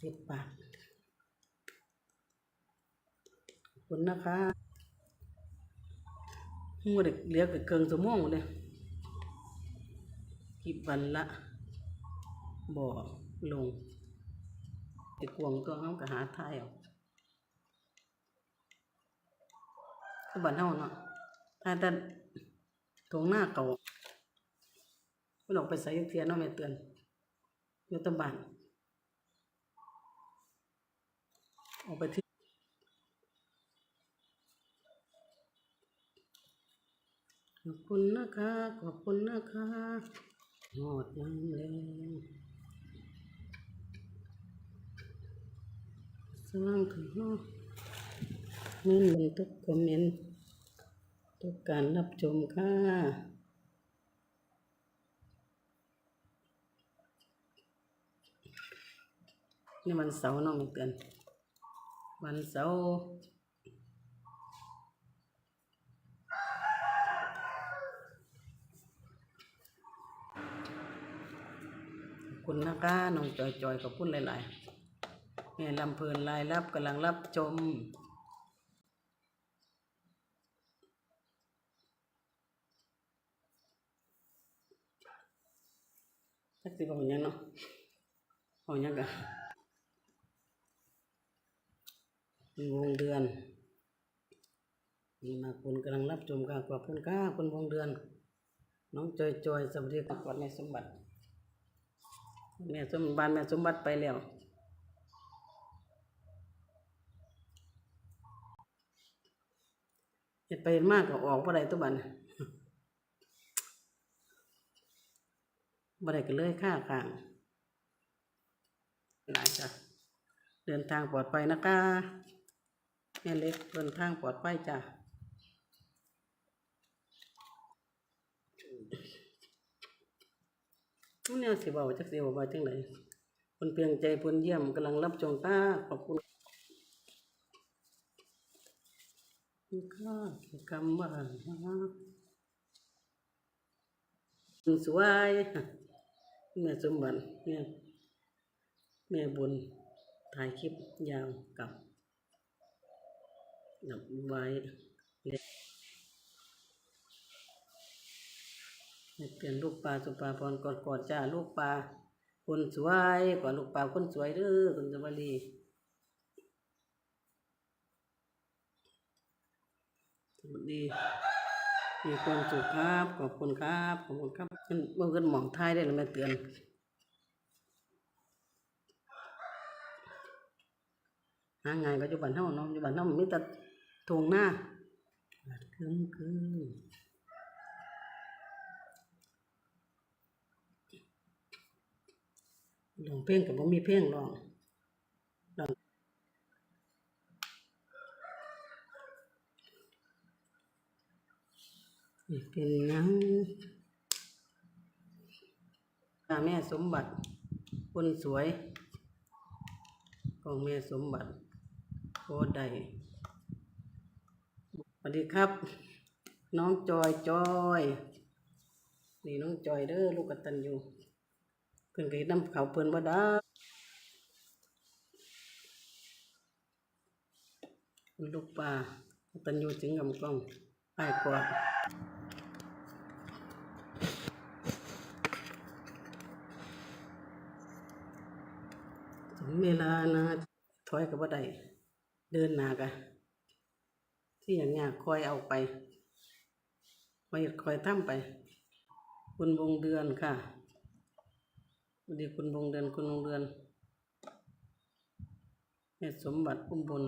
ติดปากคุณนะคะหัวเด็กเหลี้ยกับเกิงสมองเลยกิบวันละบ่อลงไอ้กวงตัวเขาก็หาทายเอาคือบ้านเฮาเนาะถ้าแต่ตรงหน้าเก่าไม่ออกไปใส่เทียนเนาะแม่เตือนอยู่ตำบาน ออกไปที่ขอบคุณนะคะ ขอบคุณนะคะหอดน้ำแรงสร้างถึงเนาะเงินมันทุกคอมเมนต์ทุกการรับชมค่ะนี่วันเสาร์นาะแม่เตือน วันเสาร์คุณนะคะน้องจอยจอยขอบคุณหลายๆแม่ลำเพลินรายรับกำลังรับชมสักสิบอกยังเนาะบอกยังกัน วงเดือนนี่มาคุณกำลังรับชมค่ะขอบคุณค่ะคุณวงเดือน น้องจอยจอยสวัสดีค่ะกอนแม่สมบัติแม่สมบัติแม่สมบัติไปแล้วเฮ็ดไปมากก็ออกบ่ได้ตัวบันบ่ได้ก็เลยค่าข้างหลายจ้ะเดินทางปลอดภัยนะคะ ม่เล็กเดินทางปลอดภัยจ้ะเนี่ยสิเบาจักสิเบาว่าจังไดคนเพียงใจเพิ่นเยี่ยมกำลังรับชมตาขอบคุณคุณค่าคำว่าสวยแม่สมบัติแม่แม่บุญถ่ายคลิปยาวกับ นับไว้เปลี่ยนลูกปลาสุปลาพรกอดกอดจ้าลูกปลาคนสวยกว่าลูกปลาคนสวยเด้อคุณสวัสดีสวัสดีมีความสุขครับขอบคุณครับขอบคุณครับมันเมื่อกันหมองท้ายได้แล้วแม่เตือนหางานก็อยู่บ้านเฮาเนาะอยู่บ้านเฮามีแต่ ทงหน้าคึมคึมลองเพลงกับบ่มีเพลงร้องร้องเป็นหยังอ่าแม่สมบัติ คนสวย ของแม่สมบัติโคใด วัสดีครับ น้องจอยจอยนี่น้องจอยเด้อลูกกตันอยู่เพิ่นก็เฮ็ดน้ำเขาเพิ่นบ่ได้ลูกปลากตันอยู่ถึงกำกล้องไปกอดถึงเวลานะถอยกับบ่ได้เดินหน้ากะ ที่อย่างเงี้ยคอยเอาไปคอยคอยทำไป คุณวงเดือนค่ะดีคุณวงเดือนคุณวงเดือนแม่สมบัติอุ้มบุญ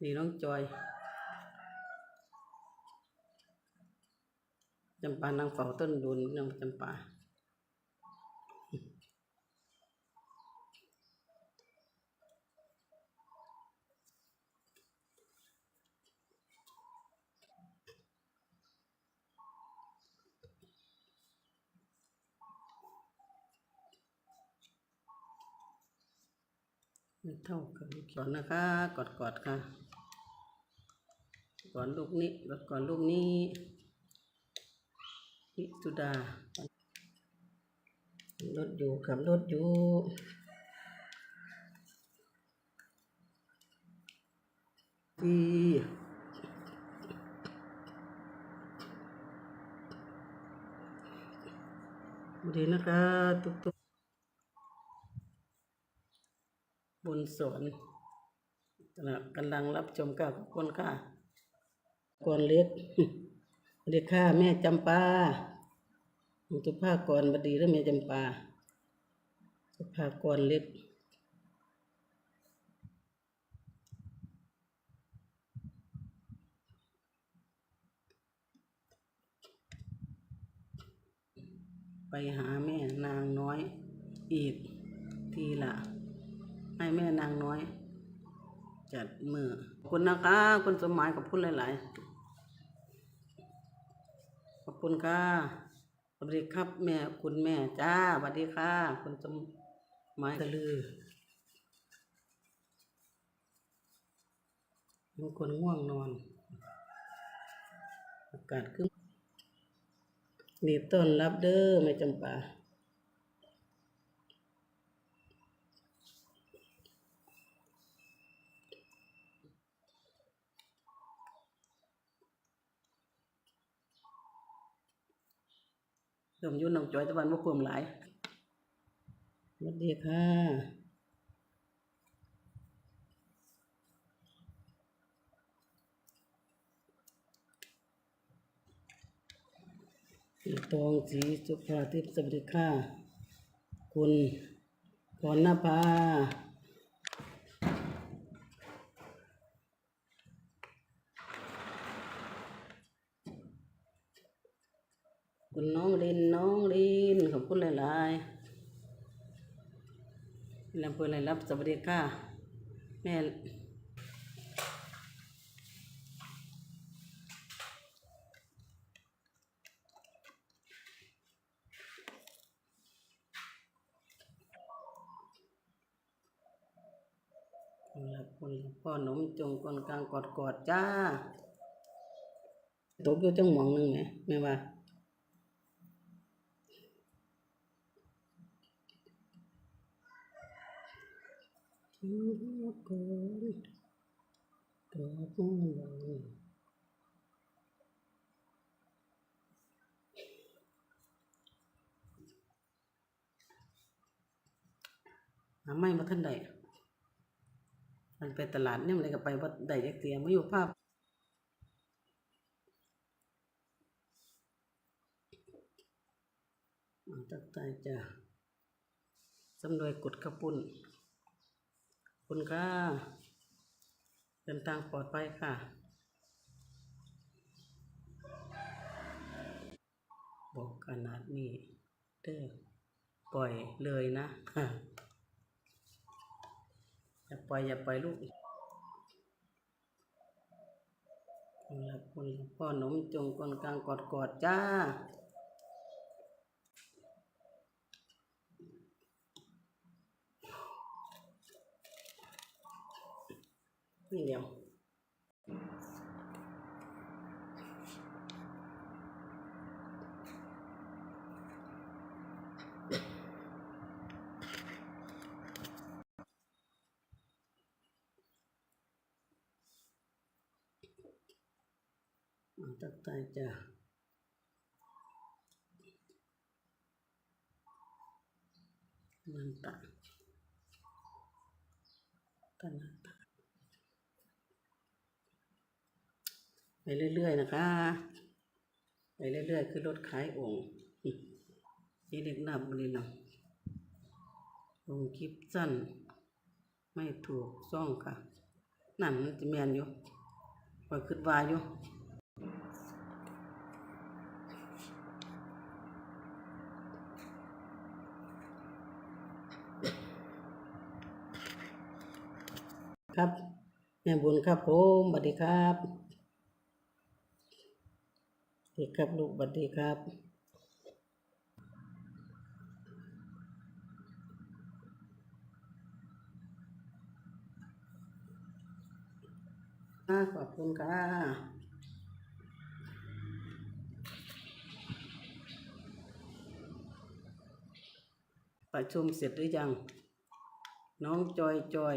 นี่น้องจอย จำปานางเฝ้าต้นดุลนางจำปาไม่เท่ากับลูกศรนนะคะ กอดกอดๆค่ะ ก่อนลูกนี้รถก่อนลูกนี้ วิสุดารถอยู่ขับรถอยู่ที่สวัสดีนะคะทุกทุกๆบนสวนกำลังรับชมกับคนค่ะก่อนเล็ก สวัสดีค่ะ แม่จำปาสุภาพก่อนบดีแล้วแม่จำปาสุภาพก่อนเล็กไปหาแม่นางน้อยอีกทีละให้แม่นางน้อย จัดมือคุณนะคะคุณสมหมายขอบคุณหลาย ๆ ขอบคุณค่ะสวัสดีครับแม่คุณแม่จ้าสวัสดีค่ะ คุณจมหมายตะลือเป็นคนง่วงนอน อากาศขึ้นนี่ต้นรับเด้อแม่จำปา เริ่มยุ่นน้องจอยตะวันว่าเพิ่มหลายสวัสดีค่ะสีทองสีสุภาทิพย์สวัสดีค่ะ คุณพรณภา คุณน้องลินน้องลินขอบคุณหลายๆล้วเพื่อนอะไรรับสวัสดีค่ะแม่คนละคนพ่อหนมจงกนกลางกอดกอดจ้าตกอยู่จังหมองหนึ่งไหมแม่ว่า ก่อนกอดน้องหาไม่มาท่านใดมันไปตลาดเนี่ยมันเลยก็ไปว่าได้จักเตียมาอยู่ภาพตักใจจ้ะสำรวยกดกระปุ่น คุณค่ะเดินทางปลอดภัยค่ะ บอกขนาดนี้เด้อปล่อยเลยนะอย่าปล่อยอย่าปล่อยลูกคนละคนละพ่อหนมจงกนกลางกอดกอดจ้า นี่เดียวมาตักใจจ้ามันตะตันตะ ไปเรื่อย ๆ นะคะ ไปเรื่อย ๆ คือรถขายองค์นี่เด็กหนับบริณาลงคลิปสั้น ไม่ถูกซ่องค่ะ นั่นมันจะแมนอยู่คอยคิดว่าอยู่ครับแม่บุญครับผมสวัสดีครับ ดีครับลูกบัดดีครับขอบคุณค่ะประชุมเสร็จหรือยัง น้องจอยจอย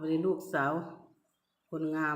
เป็นลูกสาว คนงาม